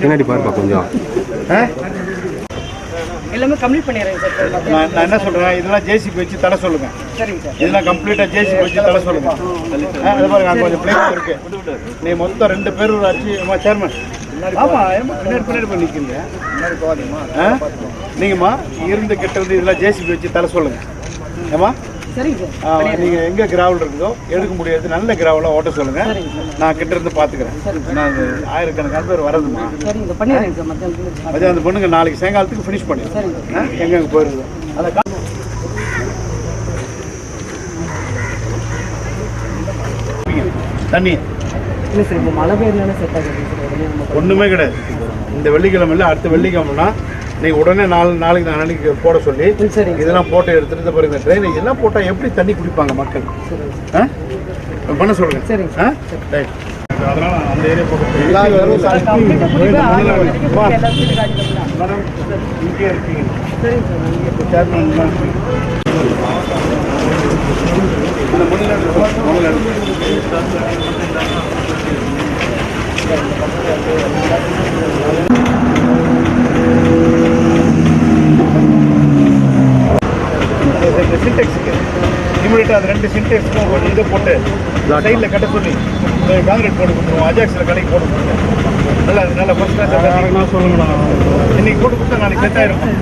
பின்னாடி பாருப்பா கொஞ்சம். ஆ? எல்லாமே கம்ப்ளீட் பண்ணிடுறேங்க சார். நான் என்ன சொல்றேன்? இதெல்லாம் ஜேசிபி வச்சு தட சொல்லுங்க. சரிங்க சார். இதெல்லாம் கம்ப்ளீட்டா ஜேசிபி வச்சு தட சொல்லுங்க. ஆ, அது பாருங்க அங்க கொஞ்சம் பிளேஸ் இருக்கு. நீ மொத்தம் ரெண்டு பேர் ஆச்சு சேர்மன் ஆமா ஏம்மா பின்னாடி பின்னாடி போய் ஆ? நீங்கம்மா இருந்து கிட்ட இருந்து இதெல்லாம் ஜேசிபி வச்சு தர சொல்லுங்க. ஏமா சரிங்க சார். நீங்க எங்க கிராவல் இருக்குதோ எடுக்க முடியாது. நல்ல கிராவலா ஓட்ட சொல்லுங்க. நான் கிட்ட இருந்து பாத்துக்கிறேன் நான் ஆயிரக்கணக்கான பேர் வரதுமா அது அந்த பொண்ணுங்க நாளைக்கு சாயங்காலத்துக்கு ஃபினிஷ் பண்ணிடுறேன் எங்க எங்க போயிருந்தோம் அதை தண்ணி. இல்லை சார் இப்போ மழை செட் ஆகுது நம்ம ஒண்ணுமே கிடையாது. இந்த வெள்ளிக்கிழமை இல்லை அடுத்த வெள்ளிக்கிழமைனா நீங்க உடனே நாலு நாளைக்கு நான் அன்னைக்கு போட சொல்லி சரிங்க. இதெல்லாம் போட்டு எடுத்துட்டு இந்த பாருங்க ட்ரைனேஜ் எல்லாம் போட்டா எப்படி தண்ணி குடிப்பாங்க மக்கள்? ஆ? பண்ண சொல்லுங்க. சரிங்க. ஆ? ரைட். அதனால அந்த ஏரியா காலி பண்ணலாம் மேடம் இங்கே இருக்கீங்க. சரிங்க சார் நீங்கள் சேர்மன் இந்த மண்ணில் மண்ணில் சின்டெக்ஸுக்கு இமீடியட்டாக அது ரெண்டு சின்டெக்ஸ்க்கும் கொஞ்சம் இதை போட்டு சைடில் கட்ட சொல்லி காங்கிரீட் போட்டு கொடுத்துருவோம் அஜாக்ஸில் கடைக்கு போட்டு கொடுத்துருவோம். நல்லா அது நல்லா ஃபஸ்ட் கிளாஸ் சொல்லுங்கண்ணா இன்னைக்கு போட்டு கொடுத்தா நாளைக்கு செட் ஆயிருக்கும்